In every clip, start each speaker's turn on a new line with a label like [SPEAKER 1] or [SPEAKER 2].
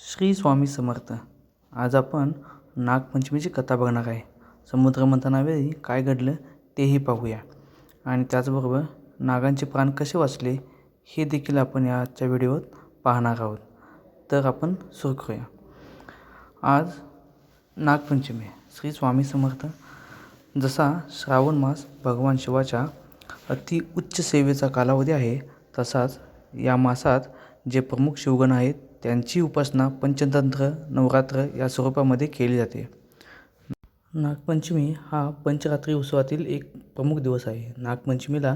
[SPEAKER 1] श्री स्वामी समर्थ. आज आपण नागपंचमीची कथा बघणार आहे. समुद्रमंथनावेळी काय घडलं तेही पाहूया. आणि त्याचबरोबर नागांचे प्राण कसे वाचले हे देखील आपण या आजच्या व्हिडिओत पाहणार आहोत. तर आपण सुरू करूया. आज नागपंचमी श्री स्वामी समर्थ. जसा श्रावण मास भगवान शिवाच्या अति उच्च सेवेचा कालावधी आहे तसाच या मासात जे प्रमुख शिवगण आहेत त्यांची उपासना पंचतंत्र नवरात्र या स्वरूपामध्ये केली जाते. नागपंचमी हा पंचरात्री उत्सवातील एक प्रमुख दिवस आहे. नागपंचमीला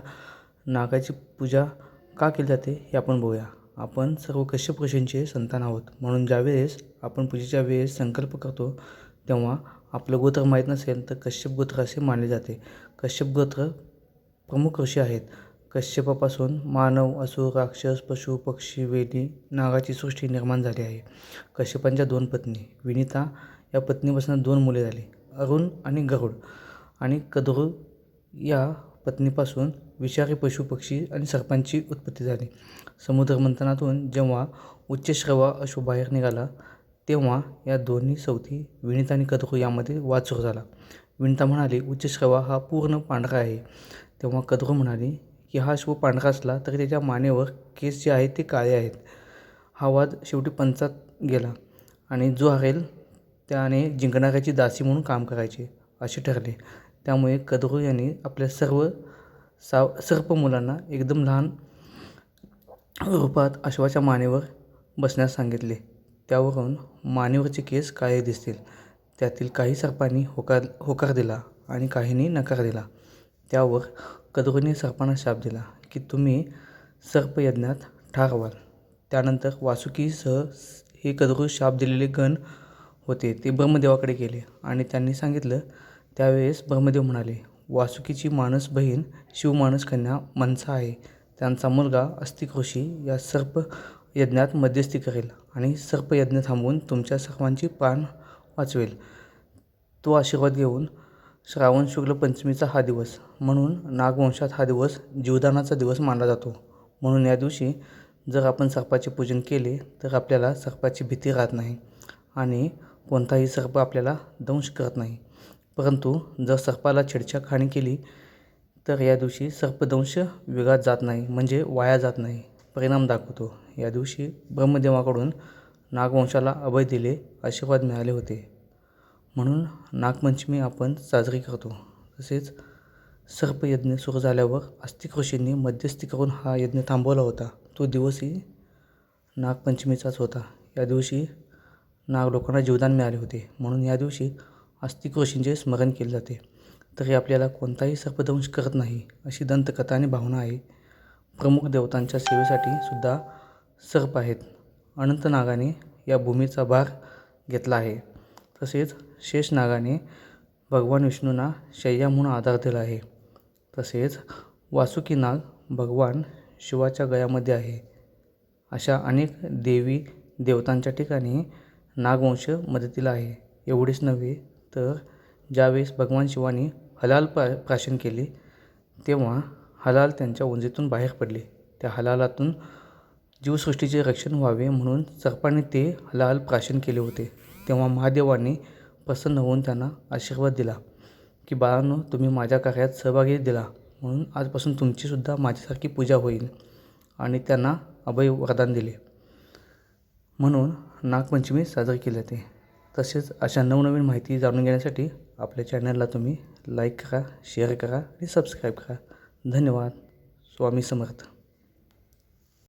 [SPEAKER 1] नागाची पूजा का केली जाते हे आपण बघूया. आपण सर्व कश्यप ऋषींचे संतान आहोत. म्हणून ज्यावेळेस आपण पूजेच्या वेळेस संकल्प करतो तेव्हा आपलं गोत्र माहीत नसेल तर कश्यप गोत्र असे मानले जाते. कश्यप गोत्र प्रमुख ऋषी आहेत. कश्यपापासून मानव असुर राक्षस पशु पक्षी वेली नागाची सृष्टी निर्माण झाली आहे. कश्यपांच्या दोन पत्नी विनिता या पत्नीपासून दोन मुले झाली. अरुण आणि गरुड. आणि कद्रू या पत्नीपासून विषारी पशु पक्षी आणि सर्पांची उत्पत्ती झाली. समुद्रमंथनातून जेव्हा उच्चश्रवा अश्व बाहेर निघाला तेव्हा या दोन्ही चौथी विणिता आणि कद्रू यामध्ये वाद सुरू झाला. विणिता म्हणाली उच्चश्रवा हा पूर्ण पांढरा आहे. तेव्हा कद्रू म्हणाली की हा शो पांढरा असला तरी त्याच्या मानेवर केस जे आहेत ते काळे आहेत. हा वाद शेवटी पंचात गेला आणि जो हरेल त्याने जिंकणाऱ्याची दासी म्हणून काम करायचे असे ठरले. त्यामुळे कदरू यांनी आपल्या सर्व साव सर्प मुलांना एकदम लहान रूपात अश्वाच्या मानेवर बसण्यास सांगितले. त्यावरून मानेवरचे केस काळे दिसतील. त्यातील काही सर्पांनी होकार होकार दिला आणि काहींनी नकार दिला. त्यावर कद्रूने सर्पांना शाप दिला की तुम्ही सर्पयज्ञात ठार व्हाल त्यानंतर वासुकीसह हे कद्रू शाप दिलेले गण होते. ते ब्रह्मदेवाकडे गेले आणि त्यांनी सांगितलं त्यावेळेस ब्रह्मदेव म्हणाले वासुकीची मानस बहीण शिवमानस कन्या मनसा आहे. त्यांचा मुलगा अस्तिक ऋषी या सर्प यज्ञात मध्यस्थी करेल आणि सर्पयज्ञ थांबवून तुमच्या सर्वांची प्राण वाचवेल. तो आशीर्वाद घेऊन श्रावण शुक्ल पंचमीचा हा दिवस म्हणून नागवंशात हा दिवस जीवदानाचा दिवस मानला जातो. म्हणून या दिवशी जर आपण सर्पाचे पूजन केले तर आपल्याला सर्पाची भीती राहत नाही आणि कोणताही सर्प आपल्याला दंश करत नाही. परंतु जर सर्पाला छेडछाड खाणी केली तर या दिवशी सर्पदंश वेगात जात नाही म्हणजे वाया जात नाही. परिणाम दाखवतो. या दिवशी ब्रह्मदेवाकडून नागवंशाला अभय दिले आशीर्वाद मिळाले होते. म्हणून नागपंचमी आपण साजरी करतो. तसेच सर्पयज्ञ सुरू झाल्यावर आस्तिक ऋषींनी मध्यस्थी करून हा यज्ञ थांबवला होता. तो दिवसही नागपंचमीचाच होता. या दिवशी नाग लोकांना जीवदान मिळाले होते. म्हणून या दिवशी आस्तिक ऋषींचे स्मरण केले जाते. तरी आपल्याला कोणताही सर्पदंश करत नाही अशी दंतकथा आणि भावना आहे. प्रमुख देवतांच्या सेवेसाठी सुद्धा सर्प आहेत. अनंत नागाने या भूमीचा भार घेतला आहे. तसेच शेषनागाने भगवान विष्णूंना शय्या म्हणून आधार दिला आहे. तसेच वासुकी नाग भगवान शिवाच्या गळ्यामध्ये आहे. अशा अनेक देवी देवतांच्या ठिकाणी नागवंश मदतीला आहे. एवढेच नव्हे तर ज्यावेळेस भगवान शिवानी हलाल प्रा प्राशन केले तेव्हा हलाल त्यांच्या उंजीतून बाहेर पडले. त्या हलालातून जीवसृष्टीचे रक्षण व्हावे म्हणून सर्पाने ते हलाल प्राशन केले होते. तेव्हा महादेवांनी प्रसन्न होऊन त्यांना आशीर्वाद दिला की बाळांनो तुम्ही माझ्या कार्यात सहभागी दिला. म्हणून आजपासून तुमचीसुद्धा माझ्यासारखी पूजा होईल. आणि त्यांना अभय वरदान दिले. म्हणून नागपंचमी साजरी केली जाते. तसेच अशा नवनवीन माहिती जाणून घेण्यासाठी आपल्या चॅनलला तुम्ही लाईक करा शेअर करा आणि सबस्क्राईब करा. धन्यवाद. स्वामी समर्थ.